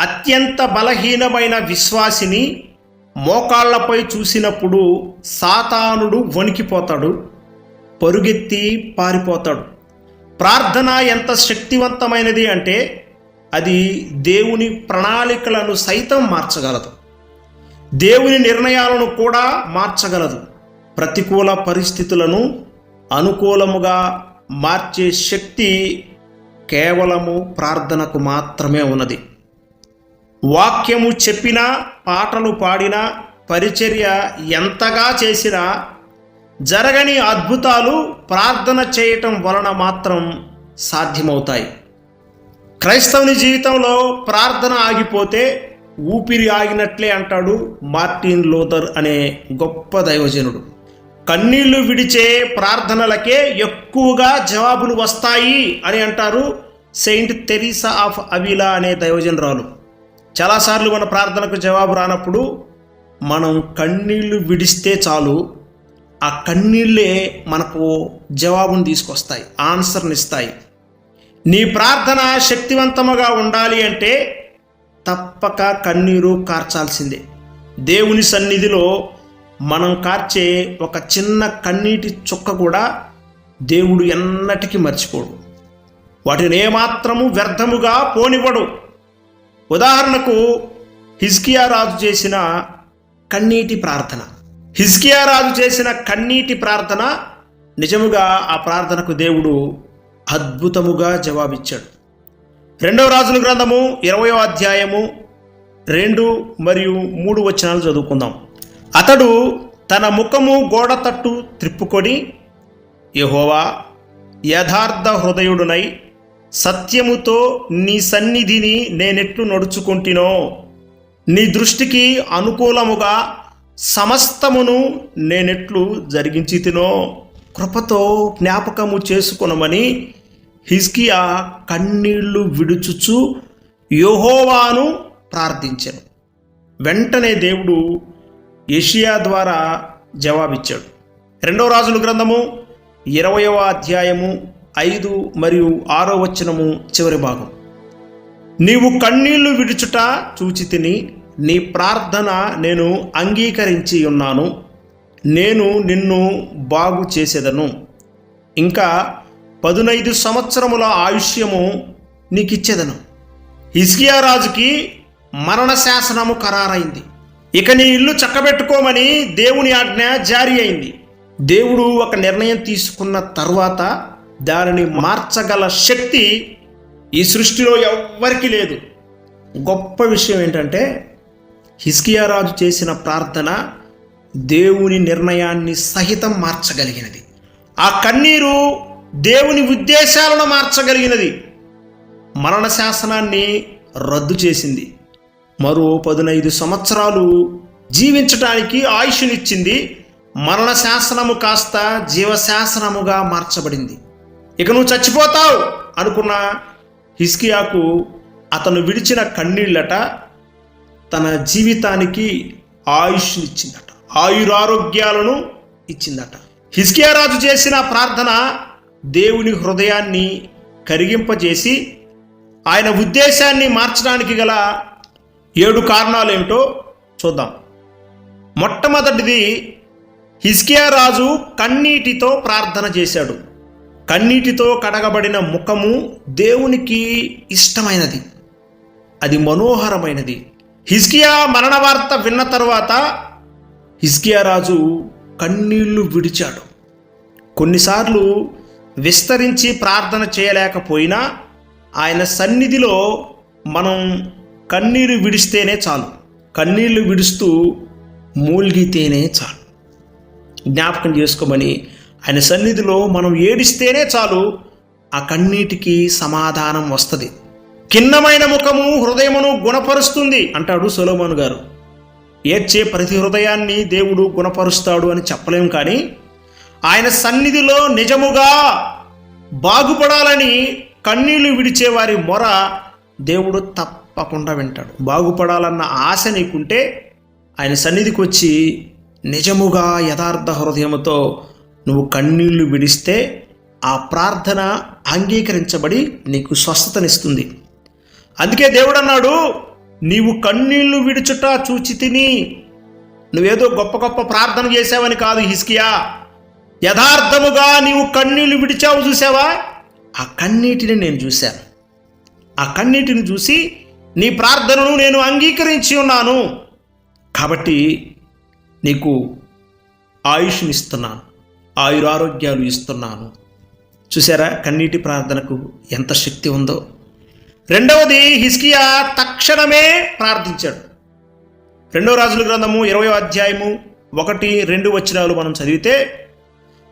అత్యంత బలహీనమైన విశ్వాసిని మోకాళ్ళపై చూసినప్పుడు సాతానుడు వణికిపోతాడు పరుగెత్తి పారిపోతాడు. ప్రార్థన ఎంత శక్తివంతమైనది అంటే అది దేవుని ప్రణాళికలను సైతం మార్చగలదు. దేవుని నిర్ణయాలను కూడా మార్చగలదు. ప్రతికూల పరిస్థితులను అనుకూలముగా మార్చే శక్తి కేవలము ప్రార్థనకు మాత్రమే ఉన్నది. వాక్యము చెప్పినా పాటలు పాడినా పరిచర్య ఎంతగా చేసినా జరగని అద్భుతాలు ప్రార్థన చేయటం వలన మాత్రం సాధ్యమవుతాయి. క్రైస్తవుని జీవితంలో ప్రార్థన ఆగిపోతే ఊపిరి ఆగినట్లే అంటాడు మార్టిన్ లోథర్ అనే గొప్ప దైవజనుడు. కన్నీళ్ళు విడిచే ప్రార్థనలకే ఎక్కువగా జవాబులు వస్తాయి అని అంటారు సెయింట్ తెరీసా ఆఫ్ అవిలా అనే దైవజనరాలు. చాలాసార్లు మన ప్రార్థనకు జవాబు రానప్పుడు మనం కన్నీళ్ళు విడిస్తే చాలు ఆ కన్నీళ్ళే మనకు జవాబును తీసుకొస్తాయి ఆన్సర్ని ఇస్తాయి. నీ ప్రార్థన శక్తివంతముగా ఉండాలి అంటే తప్పక కన్నీరు కార్చాల్సిందే. దేవుని సన్నిధిలో మనం కార్చే ఒక చిన్న కన్నీటి చుక్క కూడా దేవుడు ఎన్నటికీ మర్చిపోడు. వాటిని ఏమాత్రము వ్యర్థముగా పోనివ్వడు. ఉదాహరణకు హిజ్కియా రాజు చేసిన కన్నీటి ప్రార్థన. హిజ్కియా రాజు చేసిన కన్నీటి ప్రార్థన నిజముగా ఆ ప్రార్థనకు దేవుడు అద్భుతముగా జవాబిచ్చాడు. రెండవ రాజుల గ్రంథము ఇరవయో అధ్యాయము రెండు మరియు మూడు వచనాలు చదువుకుందాం. అతడు తన ముఖము గోడ తట్టు త్రిప్పుకొని యహోవా యథార్థ హృదయుడునై సత్యముతో నీ సన్నిధిని నేనెట్లు నడుచుకుంటినో నీ దృష్టికి అనుకూలముగా సమస్తమును నేనెట్లు జరిగించి తినో కృపతో జ్ఞాపకము చేసుకునమని హిజ్కియా కన్నీళ్ళు విడుచుచు యోహోవాను ప్రార్థించాను. వెంటనే దేవుడు ఏషియా ద్వారా జవాబిచ్చాడు. రెండో రాజుల గ్రంథము ఇరవయవ అధ్యాయము ఐదు మరియు ఆరో వచనము చివరి భాగం. నీవు కన్నీళ్ళు విడుచుట చూచి తిని నీ ప్రార్థన నేను అంగీకరించి ఉన్నాను. నేను నిన్ను బాగు చేసేదను. ఇంకా పదునైదు సంవత్సరముల ఆయుష్యము నీకిచ్చేదను. హిజ్కియా రాజుకి మరణ శాసనము ఖరారైంది. ఇక నీ ఇల్లు చక్కబెట్టుకోమని దేవుని ఆజ్ఞ జారీ అయింది. దేవుడు ఒక నిర్ణయం తీసుకున్న తర్వాత దానిని మార్చగల శక్తి ఈ సృష్టిలో ఎవ్వరికీ లేదు. గొప్ప విషయం ఏంటంటే హిస్కియా రాజు చేసిన ప్రార్థన దేవుని నిర్ణయాన్ని సహితం మార్చగలిగినది. ఆ కన్నీరు దేవుని ఉద్దేశాలను మార్చగలిగినది. మరణ శాసనాన్ని రద్దు చేసింది. మరో పదునైదు సంవత్సరాలు జీవించటానికి ఆయుష్నిచ్చింది. మరణ శాసనము కాస్త జీవశాసనముగా మార్చబడింది. ఇక నువ్వు చచ్చిపోతావు అనుకున్న హిస్కియాకు అతను విడిచిన కన్నీళ్ళట తన జీవితానికి ఆయుష్నిచ్చిందట ఆయురారోగ్యాలను ఇచ్చిందట. హిస్కియా రాజు చేసిన ప్రార్థన దేవుని హృదయాన్ని కరిగింపజేసి ఆయన ఉద్దేశాన్ని మార్చడానికి గల ఏడు కారణాలు ఏమిటో చూద్దాం. మొట్టమొదటిది హిస్కియా రాజు కన్నీటితో ప్రార్థన చేశాడు. కన్నీటితో కడగబడిన ముఖము దేవునికి ఇష్టమైనది. అది మనోహరమైనది. హిజ్కియా మరణ వార్త విన్న తరువాత హిజ్కియా రాజు కన్నీళ్ళు విడిచాడు. కొన్నిసార్లు విస్తరించి ప్రార్థన చేయలేకపోయినా ఆయన సన్నిధిలో మనం కన్నీరు విడిస్తేనే చాలు. కన్నీళ్ళు విడుస్తూ మూల్గితేనే చాలు. జ్ఞాపకం చేసుకోమని ఆయన సన్నిధిలో మనం ఏడిస్తేనే చాలు ఆ కన్నీటికి సమాధానం వస్తుంది. కిన్నమైన ముఖము హృదయమును గుణపరుస్తుంది అంటాడు సొలోమోన్ గారు. ఏడ్చే ప్రతి హృదయాన్ని దేవుడు గుణపరుస్తాడు అని చెప్పలేం కానీ ఆయన సన్నిధిలో నిజముగా బాగుపడాలని కన్నీళ్ళు విడిచే వారి మొర దేవుడు తప్పకుండా వింటాడు. బాగుపడాలన్న ఆశ నీకుంటే ఆయన సన్నిధికి వచ్చి నిజముగా యథార్థ హృదయముతో నువ్వు కన్నీళ్ళు విడిస్తే ఆ ప్రార్థన అంగీకరించబడి నీకు స్వస్థతనిస్తుంది. అందుకే దేవుడు అన్నాడు నీవు కన్నీళ్ళు విడుచుట చూచి తిని నువ్వేదో గొప్ప గొప్ప ప్రార్థన చేసావని కాదు హిస్కియా యథార్థముగా నీవు కన్నీళ్ళు విడిచావు చూసావా ఆ కన్నీటిని నేను చూశాను. ఆ కన్నీటిని చూసి నీ ప్రార్థనను నేను అంగీకరించి ఉన్నాను. కాబట్టి నీకు ఆయుష్నిస్తున్నాను. ఆయురారోగ్యాలు ఇస్తున్నాను. చూసారా కన్నీటి ప్రార్థనకు ఎంత శక్తి ఉందో? రెండవది హిస్కియా తక్షణమే ప్రార్థించాడు. రెండవ రాజుల గ్రంథము ఇరవై అధ్యాయము ఒకటి రెండు వచనాలు మనం చదివితే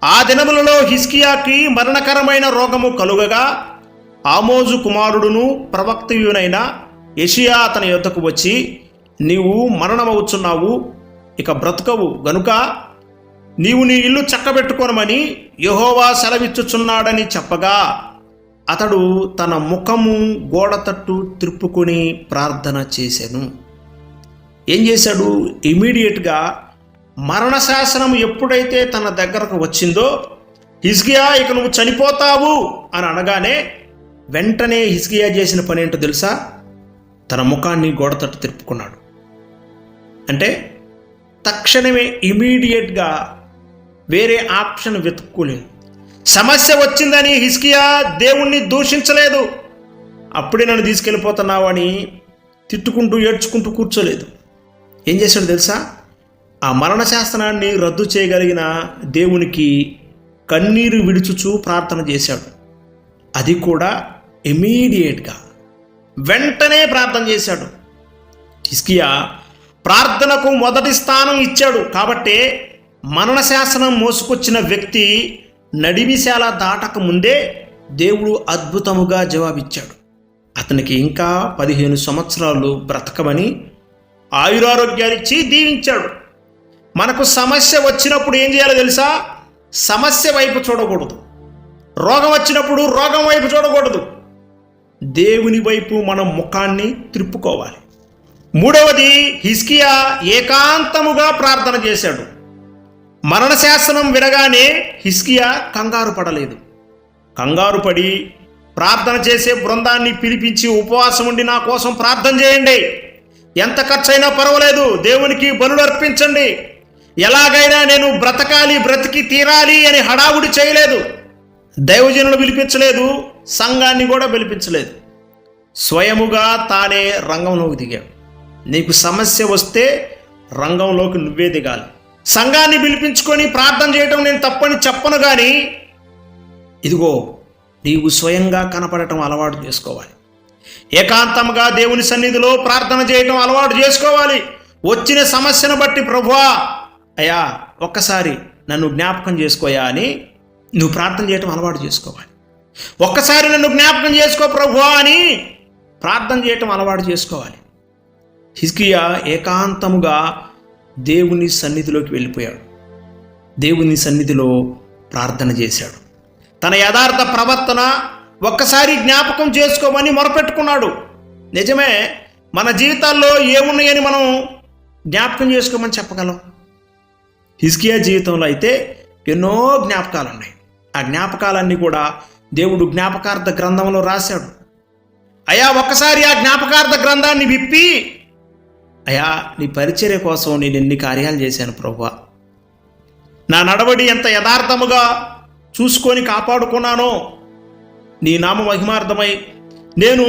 ఆ దినములలో హిస్కియాకి మరణకరమైన రోగము కలుగగా ఆమోజు కుమారుడును ప్రవక్తయునైన యషియా అతని యొద్దకు వచ్చి నీవు మరణమవుచున్నావు ఇక బ్రతకవు గనుక నీవు నీ ఇల్లు చక్కబెట్టుకోనమని యహోవా సెలవిచ్చుచున్నాడని చెప్పగా అతడు తన ముఖము గోడ తట్టు త్రిప్పుకొని ప్రార్థన చేశాను ఏం చేశాడు? ఇమీడియట్గా మరణశాసనం ఎప్పుడైతే తన దగ్గరకు వచ్చిందో హిజ్గియా ఇక నువ్వు చనిపోతావు అని అనగానే వెంటనే హిజ్గియా చేసిన పని ఏంటో తెలుసా? తన ముఖాన్ని గోడతట్టు తిరుపుకున్నాడు. తిప్పుకున్నాడు అంటే తక్షణమే ఇమీడియట్గా వేరే ఆప్షన్ వెతుక్కోలేదు. సమస్య వచ్చిందని హిస్కియా దేవుణ్ణి దూషించలేదు. అప్పుడే నన్ను తీసుకెళ్ళిపోతున్నావు అని తిట్టుకుంటూ ఏడ్చుకుంటూ కూర్చోలేదు. ఏం చేశాడు తెలుసా? ఆ మరణ శాస్త్రాన్ని రద్దు చేయగలిగిన దేవునికి కన్నీరు విడుచుచూ ప్రార్థన చేశాడు. అది కూడా ఇమీడియట్గా వెంటనే ప్రార్థన చేశాడు. కిస్కియా ప్రార్థనకు మొదటి స్థానం ఇచ్చాడు కాబట్టే మరణ శాసనం మోసుకొచ్చిన వ్యక్తి నడిమిశాల దాటక ముందే దేవుడు అద్భుతముగా జవాబిచ్చాడు. అతనికి ఇంకా పదిహేను సంవత్సరాలు బ్రతకమని ఆయురారోగ్యాలిచ్చి దీవించాడు. మనకు సమస్య వచ్చినప్పుడు ఏం చేయాలో తెలుసా? సమస్య వైపు చూడకూడదు. రోగం వచ్చినప్పుడు రోగం వైపు చూడకూడదు. దేవుని వైపు మనం ముఖాన్ని త్రిప్పుకోవాలి మూడవది హిస్కియా ఏకాంతముగా ప్రార్థన చేశాడు. మరణశాసనం వినగానే హిస్కియా కంగారు పడలేదు. కంగారు పడి ప్రార్థన చేసే బృందాన్ని పిలిపించి ఉపవాసం ఉండి నా కోసం ప్రార్థన చేయండి. ఎంత ఖర్చైనా పర్వాలేదు దేవునికి బలుడు అర్పించండి. ఎలాగైనా నేను బ్రతకాలి బ్రతికి తీరాలి అని హడావుడి చేయలేదు. దైవజనులు పిలిపించలేదు సంఘాన్ని కూడా పిలిపించలేదు. స్వయముగా తానే రంగంలోకి దిగాడు నీకు సమస్య వస్తే రంగంలోకి నువ్వే దిగాలి. సంఘాన్ని పిలిపించుకొని ప్రార్థన చేయటం నేను తప్పని చెప్పను కానీ ఇదిగో నీవు స్వయంగా కనపడటం అలవాటు చేసుకోవాలి. ఏకాంతంగా దేవుని సన్నిధిలో ప్రార్థన చేయటం అలవాటు చేసుకోవాలి. వచ్చిన సమస్యను బట్టి ప్రభువా అయ్యా ఒక్కసారి నన్ను జ్ఞాపకం చేసుకోయా అని నువ్వు ప్రార్థన చేయటం అలవాటు చేసుకోవాలి. ఒక్కసారి నన్ను జ్ఞాపకం చేసుకో ప్రభువా అని ప్రార్థన చేయటం అలవాటు చేసుకోవాలి. హిజ్కియా ఏకాంతముగా దేవుని సన్నిధిలోకి వెళ్ళిపోయాడు. దేవుని సన్నిధిలో ప్రార్థన చేశాడు. తన యథార్థ ప్రవర్తన ఒక్కసారి జ్ఞాపకం చేసుకోమని మొరపెట్టుకున్నాడు. నిజమే మన జీవితాల్లో ఏమున్నాయని మనం జ్ఞాపకం చేసుకోమని చెప్పగలం. హిస్కియా జీవితంలో అయితే ఎన్నో జ్ఞాపకాలు ఉన్నాయి ఆ జ్ఞాపకాలన్నీ కూడా దేవుడు జ్ఞాపకార్థ గ్రంథంలో రాశాడు. అయా ఒక్కసారి ఆ జ్ఞాపకార్థ గ్రంథాన్ని విప్పి అయా నీ పరిచర్య కోసం నేను ఎన్ని కార్యాలు చేశాను ప్రభువా నా నడవడి ఎంత యథార్థముగా చూసుకొని కాపాడుకున్నానో నీ నామ మహిమార్థమై నేను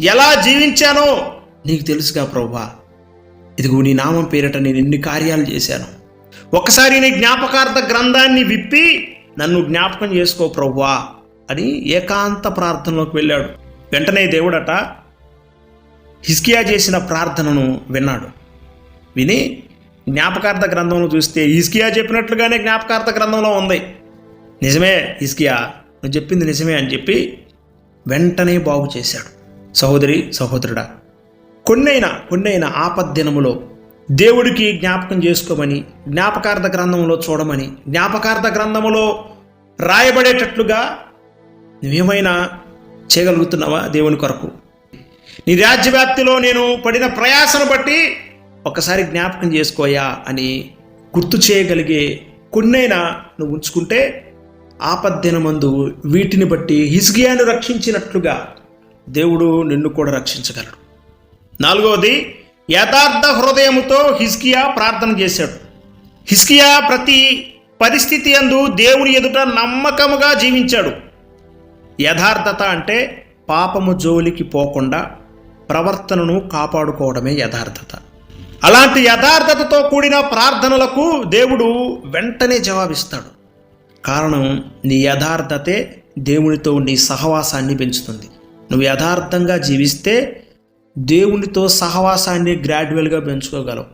ఎలా జీవించానో నీకు తెలుసుగా ప్రభువా ఇదిగో నీ నామం పేరిట నేను ఎన్ని కార్యాలు చేశాను. ఒకసారి నీ జ్ఞాపకార్థ గ్రంథాన్ని విప్పి నన్ను జ్ఞాపకం చేసుకో ప్రభువా అని ఏకాంత ప్రార్థనలోకి వెళ్ళాడు. వెంటనే దేవుడట హిస్కియా చేసిన ప్రార్థనను విన్నాడు. విని జ్ఞాపకార్థ గ్రంథంలో చూస్తే హిస్కియా చెప్పినట్లుగానే జ్ఞాపకార్థ గ్రంథంలో ఉంది. నిజమే హిస్కియా నువ్వు చెప్పింది నిజమే అని చెప్పి వెంటనే బాగు చేశాడు. సహోదరి సహోదరుడా కొన్నైనా కొన్నైనా ఆపద్దినములో దేవుడికి జ్ఞాపకం చేసుకోమని జ్ఞాపకార్థ గ్రంథంలో చూడమని జ్ఞాపకార్థ గ్రంథములో రాయబడేటట్లుగా నువ్వేమైనా చేయగలుగుతున్నావా దేవుని కొరకు? నీ రాజ్యవ్యాప్తిలో నేను పడిన ప్రయాసను బట్టి ఒకసారి జ్ఞాపకం చేసుకోయా అని గుర్తు చేయగలిగే కొన్నైనా నువ్వు ఉంచుకుంటే ఆపద్దినమందు వీటిని బట్టి హిజ్గియాను రక్షించినట్లుగా దేవుడు నిన్ను కూడా రక్షించగలడు. నాలుగవది యథార్థ హృదయముతో హిస్కియా ప్రార్థన చేశాడు. హిస్కియా ప్రతి పరిస్థితి అందు దేవుని ఎదుట నమ్మకముగా జీవించాడు. యథార్థత అంటే పాపము జోలికి పోకుండా ప్రవర్తనను కాపాడుకోవడమే యథార్థత. అలాంటి యథార్థతతో కూడిన ప్రార్థనలకు దేవుడు వెంటనే జవాబిస్తాడు. కారణం నీ యథార్థతే దేవునితో నీ సహవాసాన్ని పెంచుతుంది. నువ్వు యథార్థంగా జీవిస్తే దేవునితో సహవాసాన్ని గ్రాడ్యువల్గా పెంచుకోగలవు.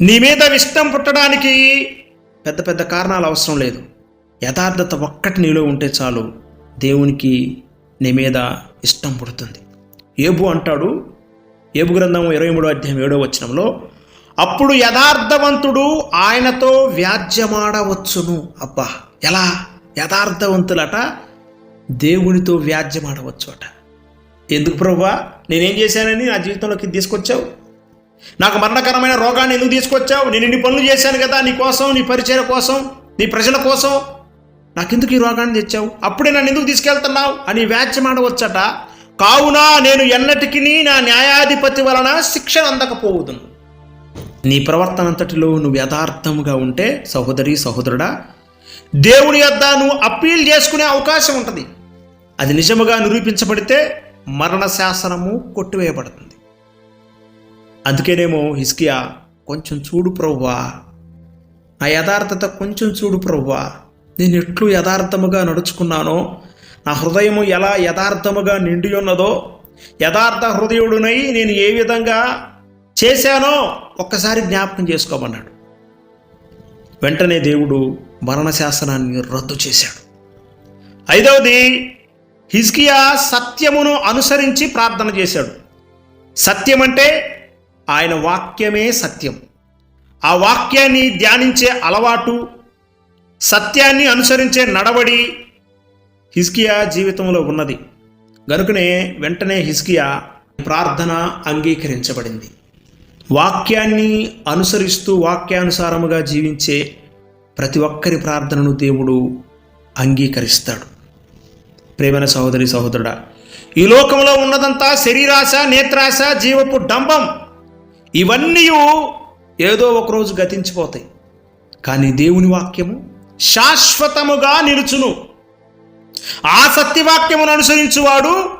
నీ మీద ఇష్టం పుట్టడానికి పెద్ద పెద్ద కారణాలు అవసరం లేదు. యథార్థత ఒక్కటి నీలో ఉంటే చాలు దేవునికి నీ మీద ఇష్టం పుడుతుంది. ఏబు అంటాడు. ఏబు గ్రంథం ఇరవై మూడో అధ్యాయం ఏడో వచనంలో అప్పుడు యథార్థవంతుడు ఆయనతో వ్యాజ్యమాడవచ్చును. అబ్బా ఎలా? యథార్థవంతులట దేవునితో వ్యాజ్యమాడవచ్చు అట ఎందుకు ప్రభా? నేనేం చేశానని నా జీవితంలోకి తీసుకొచ్చావు? నాకు మరణకరమైన రోగాన్ని ఎందుకు తీసుకొచ్చావు? నేను ఇన్ని పనులు చేశాను కదా నీ కోసం నీ పరిచయ కోసం నీ ప్రజల కోసం. నాకెందుకు ఈ రోగాన్ని తెచ్చావు? అప్పుడే నన్ను ఎందుకు తీసుకెళ్తున్నావు? అని వ్యాజ్యమాడవచ్చట. కావున నేను ఎన్నటికి నా న్యాయాధిపతి వలన శిక్షణ అందకపోవుదును. నీ ప్రవర్తన అంతటిలో నువ్వు యథార్థముగా ఉంటే సహోదరి సహోదరుడా దేవుని యొద్ద నువ్వు అప్పీల్ చేసుకునే అవకాశం ఉంటుంది. అది నిజముగా నిరూపించబడితే మరణ శాసనము కొట్టివేయబడుతుంది. అందుకేనేమో హిస్కియా కొంచెం చూడు ప్రవ్వా. నా యథార్థత కొంచెం చూడు ప్రవ్వా. నేను ఎట్లు యథార్థముగా నడుచుకున్నానో నా హృదయము ఎలా యథార్థముగా నిండి ఉన్నదో యథార్థ హృదయుడునై నేను ఏ విధంగా చేశానో ఒక్కసారి జ్ఞాపకం చేసుకోమన్నాడు. వెంటనే దేవుడు మరణ శాసనాన్ని రద్దు చేశాడు. ఐదవది హిజ్కియా సత్యమును అనుసరించి ప్రార్థన చేశాడు. సత్యం అంటే ఆయన వాక్యమే సత్యం. ఆ వాక్యాన్ని ధ్యానించే అలవాటు సత్యాన్ని అనుసరించే నడవడి హిస్కియా జీవితంలో ఉన్నది. గనుకనే వెంటనే హిస్కియా ప్రార్థన అంగీకరించబడింది. వాక్యాన్ని అనుసరిస్తూ వాక్యానుసారముగా జీవించే ప్రతి ఒక్కరి ప్రార్థనను దేవుడు అంగీకరిస్తాడు. ప్రేమైన సహోదరి సహోదరుడా ఈ లోకంలో ఉన్నదంతా శరీరాశ నేత్రాశ జీవపు డంబం ఇవన్నీ ఏదో ఒకరోజు గతించిపోతాయి. కానీ దేవుని వాక్యము శాశ్వతముగా నిలుచును. ఆ సత్యవాక్యమును అనుసరించువాడు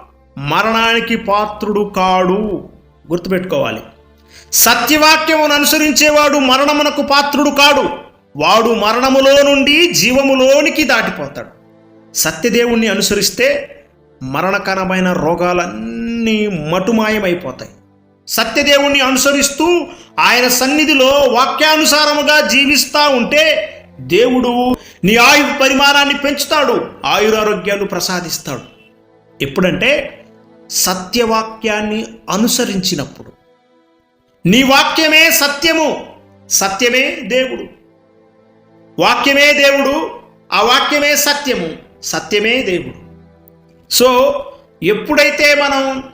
మరణానికి పాత్రుడు కాడు. గుర్తుపెట్టుకోవాలి. సత్యవాక్యమును అనుసరించేవాడు మరణమునకు పాత్రుడు కాడు. వాడు మరణములో నుండి జీవములోనికి దాటిపోతాడు. సత్యదేవుణ్ణి అనుసరిస్తే మరణకరమైన రోగాలన్నీ మటుమాయమైపోతాయి. సత్యదేవుణ్ణి అనుసరిస్తూ ఆయన సన్నిధిలో వాక్యానుసారముగా జీవిస్తూ ఉంటే దేవుడు నీ ఆయు పరిమాణాన్ని పెంచుతాడు. ఆయురారోగ్యాలు ప్రసాదిస్తాడు. ఎప్పుడంటే సత్యవాక్యాన్ని అనుసరించినప్పుడు. నీ వాక్యమే సత్యము. సత్యమే దేవుడు. వాక్యమే దేవుడు. ఆ వాక్యమే సత్యము. సత్యమే దేవుడు. సో ఎప్పుడైతే మనం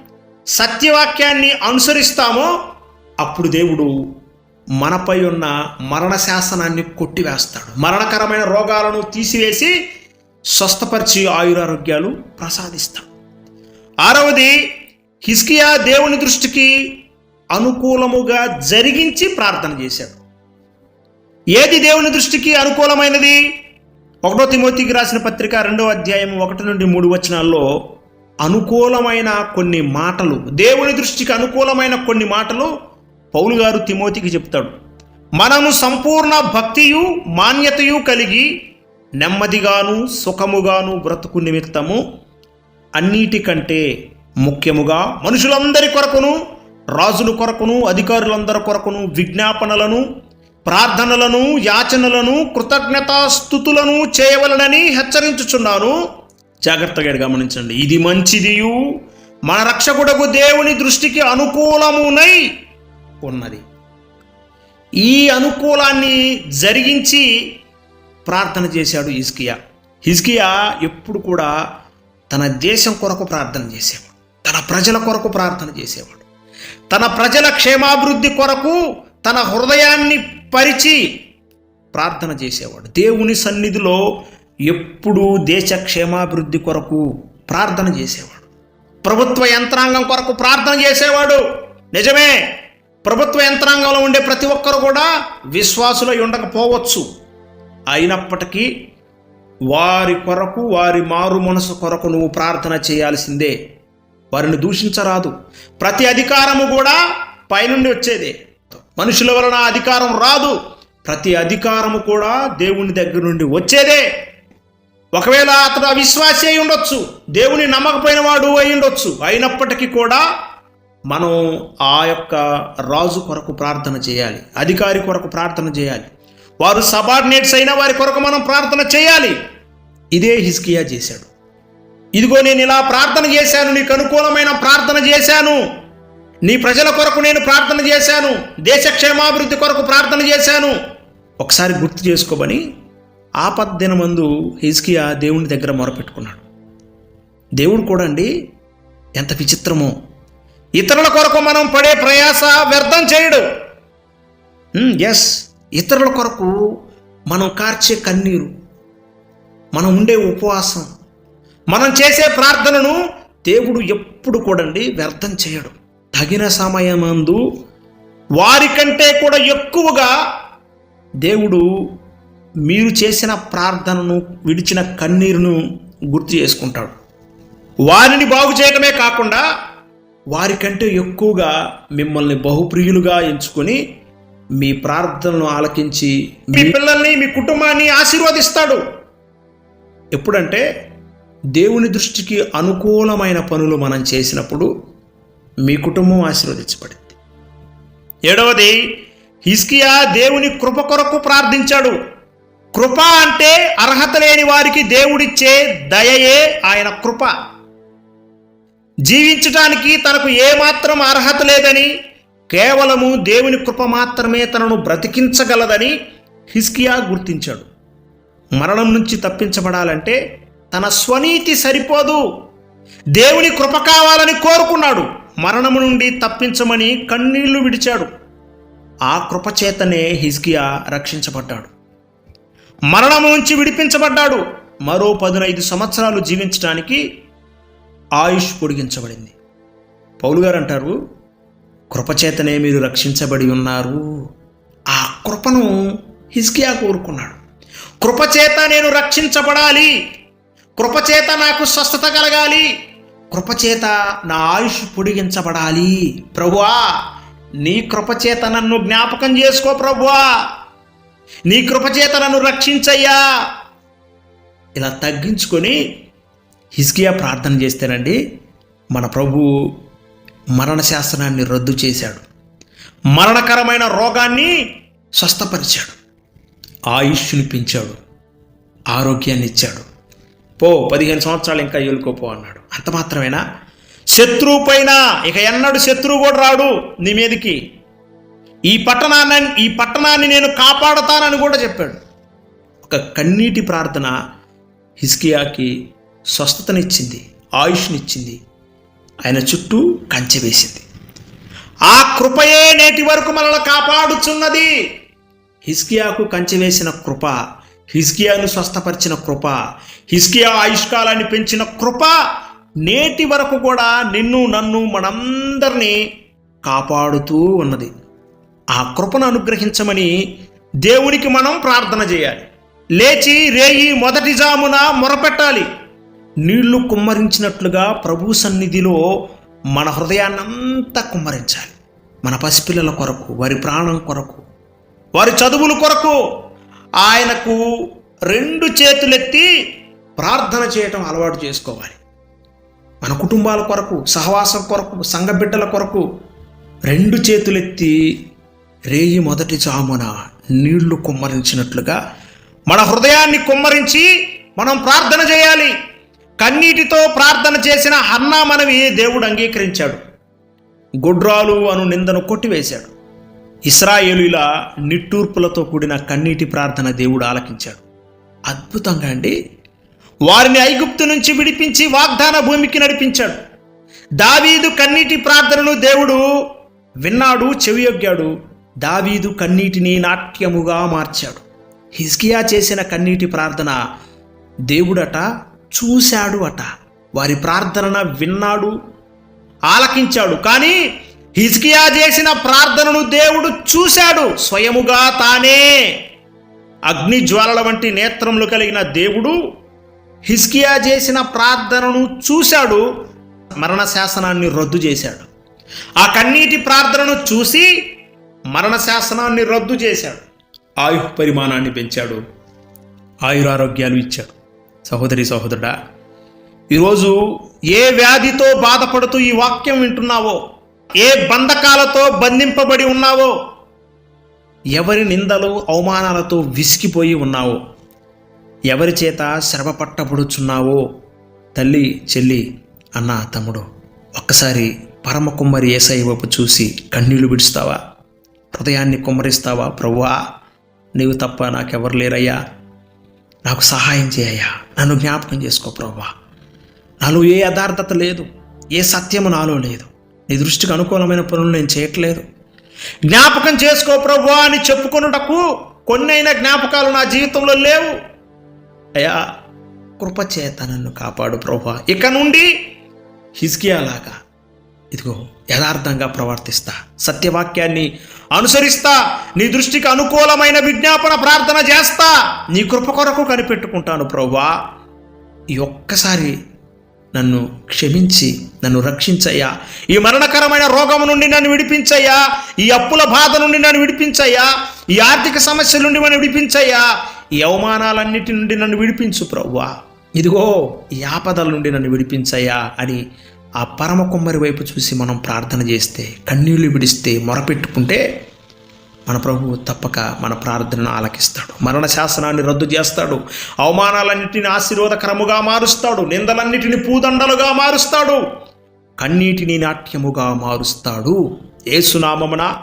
సత్యవాక్యాన్ని అనుసరిస్తామో అప్పుడు దేవుడు మనపై ఉన్న మరణ శాసనాన్ని కొట్టివేస్తాడు. మరణకరమైన రోగాలను తీసివేసి స్వస్థపరిచి ఆయురారోగ్యాలు ప్రసాదిస్తాడు. ఆరవది హిస్కియా దేవుని దృష్టికి అనుకూలముగా జరిగించి ప్రార్థన చేశాడు. ఏది దేవుని దృష్టికి అనుకూలమైనది? ఒకటో తిమోతికి రాసిన పత్రిక రెండవ అధ్యాయం ఒకటి నుండి మూడు వచనాల్లో అనుకూలమైన కొన్ని మాటలు దేవుని దృష్టికి అనుకూలమైన కొన్ని మాటలు పౌలు గారు తిమోతికి చెప్తాడు మనము సంపూర్ణ భక్తియు మాన్యతయు కలిగి నెమ్మదిగాను సుఖముగాను బ్రతుకు నిమిత్తము. అన్నిటికంటే ముఖ్యముగా మనుషులందరి కొరకును రాజుల కొరకును అధికారులందరి కొరకును విజ్ఞాపనలను ప్రార్థనలను యాచనలను కృతజ్ఞతాస్థుతులను చేయవలనని హెచ్చరించుచున్నాను. జాగ్రత్తగా గమనించండి ఇది మంచిదియు. మన రక్షకుడకు దేవుని దృష్టికి అనుకూలమునై ఉన్నది. ఈ అనుకూలాన్ని జరిగించి ప్రార్థన చేశాడు హిజ్కియా. హిజ్కియా ఎప్పుడు కూడా తన దేశం కొరకు ప్రార్థన చేసేవాడు. తన ప్రజల కొరకు ప్రార్థన చేసేవాడు. తన ప్రజల క్షేమాభివృద్ధి కొరకు తన హృదయాన్ని పరిచి ప్రార్థన చేసేవాడు. దేవుని సన్నిధిలో ఎప్పుడూ దేశ క్షేమాభివృద్ధి కొరకు ప్రార్థన చేసేవాడు. ప్రభుత్వ యంత్రాంగం కొరకు ప్రార్థన చేసేవాడు. నిజమే. ప్రభుత్వ యంత్రాంగంలో ఉండే ప్రతి ఒక్కరు కూడా విశ్వాసులై ఉండకపోవచ్చు. అయినప్పటికీ వారి కొరకు వారి మారు మనసు కొరకు నువ్వు ప్రార్థన చేయాల్సిందే. వారిని దూషించరాదు. ప్రతి అధికారము కూడా పైనుండి వచ్చేదే. మనుషుల వలన అధికారం రాదు. ప్రతి అధికారము కూడా దేవుని దగ్గర నుండి వచ్చేదే. ఒకవేళ అతడు అవిశ్వాసి అయి ఉండొచ్చు దేవుని నమ్మకపోయిన వాడు అయి ఉండొచ్చు. అయినప్పటికీ కూడా మనం ఆ యొక్క రాజు కొరకు ప్రార్థన చేయాలి అధికారి కొరకు ప్రార్థన చేయాలి. వారు సబార్డినేట్స్ అయిన వారి కొరకు మనం ప్రార్థన చేయాలి. ఇదే హిస్కియా చేశాడు. ఇదిగో నేను ఇలా ప్రార్థన చేశాను నీకు అనుకూలమైన ప్రార్థన చేశాను. నీ ప్రజల కొరకు నేను ప్రార్థన చేశాను దేశ క్షేమాభివృద్ధి కొరకు ప్రార్థన చేశాను. ఒకసారి గుర్తు చేసుకోమని ఆపద్దినమందు హిజ్కియా దేవుని దగ్గర మొరపెట్టుకున్నాడు. దేవుడు కూడా అండి ఎంత విచిత్రమో. ఇతరుల కొరకు మనం పడే ప్రయాస వ్యర్థం చేయడు. ఎస్ ఇతరుల కొరకు మనం కార్చే కన్నీరు మనం ఉండే ఉపవాసం మనం చేసే ప్రార్థనను దేవుడు ఎప్పుడు కూడండి వ్యర్థం చేయడు. తగిన సమయమందు వారికంటే కూడా ఎక్కువగా దేవుడు మీరు చేసిన ప్రార్థనను విడిచిన కన్నీరును గుర్తు చేసుకుంటాడు. వారిని బాగు చేయడమే కాకుండా వారికంటే ఎక్కువగా మిమ్మల్ని బహుప్రియులుగా ఎంచుకొని మీ ప్రార్థనను ఆలకించి మీ పిల్లల్ని మీ కుటుంబాన్ని ఆశీర్వదిస్తాడు. ఎప్పుడంటే దేవుని దృష్టికి అనుకూలమైన పనులు మనం చేసినప్పుడు మీ కుటుంబం ఆశీర్వదించబడింది. ఏడవది హిస్కియా దేవుని కృప కొరకు ప్రార్థించాడు. కృప అంటే అర్హత లేని వారికి దేవుడిచ్చే దయయే ఆయన కృప. జీవించటానికి తనకు ఏమాత్రం అర్హత లేదని కేవలము దేవుని కృప మాత్రమే తనను బ్రతికించగలదని హిస్కియా గుర్తించాడు. మరణం నుంచి తప్పించబడాలంటే తన స్వనీతి సరిపోదు. దేవుని కృప కావాలని కోరుకున్నాడు. మరణము నుండి తప్పించమని కన్నీళ్ళు విడిచాడు. ఆ కృపచేతనే హిజ్కియా రక్షించబడ్డాడు. మరణము నుంచి విడిపించబడ్డాడు. మరో పదునైదు సంవత్సరాలు జీవించడానికి ఆయుష్ పొడిగించబడింది. పౌలు గారు అంటారు కృపచేతనే మీరు రక్షించబడి ఉన్నారు. ఆ కృపను హిస్కియా కోరుకున్నాడు. కృపచేత నేను రక్షించబడాలి. కృపచేత నాకు స్వస్థత కలగాలి. కృపచేత నా ఆయుష్ పొడిగించబడాలి. ప్రభువా నీ కృపచేత నన్ను జ్ఞాపకం చేసుకో ప్రభువా. నీ కృపచేత నన్ను రక్షించయ్యా. ఇలా తగ్గించుకొని హిజ్కియా ప్రార్థన చేస్తేనండి మన ప్రభు మరణ శాస్త్రాన్ని రద్దు చేశాడు. మరణకరమైన రోగాన్ని స్వస్థపరిచాడు. ఆయుష్ని పెంచాడు. ఆరోగ్యాన్ని ఇచ్చాడు. పో పదిహేను సంవత్సరాలు ఇంకా ఏలుకోపో అన్నాడు. అంత మాత్రమేనా? శత్రువు పైన ఇక ఎన్నడు శత్రువు కూడా రాడు నీ మీదకి. ఈ పట్టణాన్ని ఈ పట్టణాన్ని నేను కాపాడతానని కూడా చెప్పాడు. ఒక కన్నీటి ప్రార్థన హిస్కియాకి స్వస్థతనిచ్చింది ఆయుష్నిచ్చింది. ఆయన చుట్టూ కంచె వేసింది. ఆ కృపయే నేటి వరకు మనల్ని కాపాడుచున్నది. హిస్కియాకు కంచె వేసిన కృప హిస్కియాను స్వస్థపరిచిన కృప హిస్కియా ఆయుష్కాలాన్ని పెంచిన కృప నేటి వరకు కూడా నిన్ను నన్ను మనందరినీ కాపాడుతూ ఉన్నది. ఆ కృపను అనుగ్రహించమని దేవునికి మనం ప్రార్థన చేయాలి. లేచి రేయి మొదటి జామున మొరపెట్టాలి. నీళ్ళు కుమ్మరించినట్లుగా ప్రభు సన్నిధిలో మన హృదయాన్నంతా కుమ్మరించాలి. మన పసిపిల్లల కొరకు వారి ప్రాణం కొరకు వారి చదువుల కొరకు ఆయనకు రెండు చేతులెత్తి ప్రార్థన చేయటం అలవాటు చేసుకోవాలి. మన కుటుంబాల కొరకు సహవాసం కొరకు సంఘ బిడ్డల కొరకు రెండు చేతులెత్తి రేయి మొదటి చామున నీళ్ళు కుమ్మరించినట్లుగా మన హృదయాన్ని కుమ్మరించి మనం ప్రార్థన చేయాలి. కన్నీటితో ప్రార్థన చేసిన హన్నా మనవి దేవుడు అంగీకరించాడు. గుడ్రాలు అను నిందను కొట్టివేశాడు. ఇస్రాయేలుల నిట్టూర్పులతో కూడిన కన్నీటి ప్రార్థన దేవుడు ఆలకించాడు. అద్భుతంగా అండి. వారిని ఐగుప్తు నుంచి విడిపించి వాగ్దాన భూమికి నడిపించాడు. దావీదు కన్నీటి ప్రార్థనను దేవుడు విన్నాడు చెవియొగ్గాడు దావీదు కన్నీటిని నాట్యముగా మార్చాడు. హిజ్కియా చేసిన కన్నీటి ప్రార్థన దేవుడట చూశాడు అట వారి ప్రార్థన విన్నాడు ఆలకించాడు. కానీ హిజ్కియా చేసిన ప్రార్థనను దేవుడు చూశాడు. స్వయముగా తానే అగ్ని జ్వాలల వంటి నేత్రములు కలిగిన దేవుడు హిజ్కియా చేసిన ప్రార్థనను చూశాడు మరణ శాసనాన్ని రద్దు చేశాడు. ఆ కన్నీటి ప్రార్థనను చూసి మరణ శాసనాన్ని రద్దు చేశాడు. ఆయు పరిమాణాన్ని పెంచాడు ఆయురారోగ్యాలు ఇచ్చాడు. సహోదరి సహోదరుడా ఈరోజు ఏ వ్యాధితో బాధపడుతూ ఈ వాక్యం వింటున్నావో ఏ బంధకాలతో బంధింపబడి ఉన్నావో ఎవరి నిందలు అవమానాలతో విసిగిపోయి ఉన్నావో ఎవరి చేత శ్రమ పట్టబడుచున్నావో తల్లి చెల్లి అన్న తమ్ముడు ఒక్కసారి పరమ కుమ్మరి ఏసై వైపు చూసి కన్నీళ్ళు విడుస్తావా? హృదయాన్ని కుమ్మరిస్తావా? ప్రభువా నీవు తప్ప నాకెవరు లేరయ్యా? నాకు సహాయం చేయయ్యా నన్ను జ్ఞాపకం చేసుకో ప్రభా. నాలో ఏ యథార్థత లేదు ఏ సత్యము నాలో లేదు. నీ దృష్టికి అనుకూలమైన పనులు నేను చేయట్లేదు. జ్ఞాపకం చేసుకో ప్రభా అని చెప్పుకొనుటకు కొన్నైనా జ్ఞాపకాలు నా జీవితంలో లేవు. అయ్యా కృపచేత నన్ను కాపాడు ప్రభా. ఇక నుండి హిజ్కియాలాగా. ఇదిగో యథార్థంగా ప్రవర్తిస్తా. సత్యవాక్యాన్ని అనుసరిస్తా. నీ దృష్టికి అనుకూలమైన విజ్ఞాపన ప్రార్థన చేస్తా. నీ కృప కొరకు కనిపెట్టుకుంటాను ప్రవ్వా. ఈ ఒక్కసారి నన్ను క్షమించి నన్ను రక్షించయ్యా. ఈ మరణకరమైన రోగం నుండి నన్ను విడిపించయ్యా. ఈ అప్పుల బాధ నుండి నన్ను విడిపించయ్యా. ఈ ఆర్థిక సమస్యల నుండి నన్ను విడిపించయ్యా. ఈ అవమానాలన్నిటి నుండి నన్ను విడిపించు ప్రవ్వా. ఇదిగో ఈ ఆపదల నుండి నన్ను విడిపించయ్యా అని ఆ పరమ కుమ్మరి వైపు చూసి మనం ప్రార్థన చేస్తే కన్నీళ్ళు విడిస్తే మొరపెట్టుకుంటే మన ప్రభువు తప్పక మన ప్రార్థనను ఆలకిస్తాడు. మరణ శాసనాన్ని రద్దు చేస్తాడు. అవమానాలన్నిటిని ఆశీర్వాదకరముగా మారుస్తాడు. నిందలన్నిటిని పూదండలుగా మారుస్తాడు. కన్నీటిని నాట్యముగా మారుస్తాడు. ఏసునామమున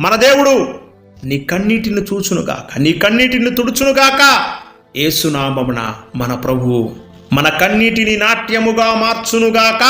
మన దేవుడు నీ కన్నీటిని చూచునుగాక నీ కన్నీటిని తుడుచునుగాక ఏసునామమున మన ప్రభువు మన కన్నీటిని నాట్యముగా మార్చునుగాక.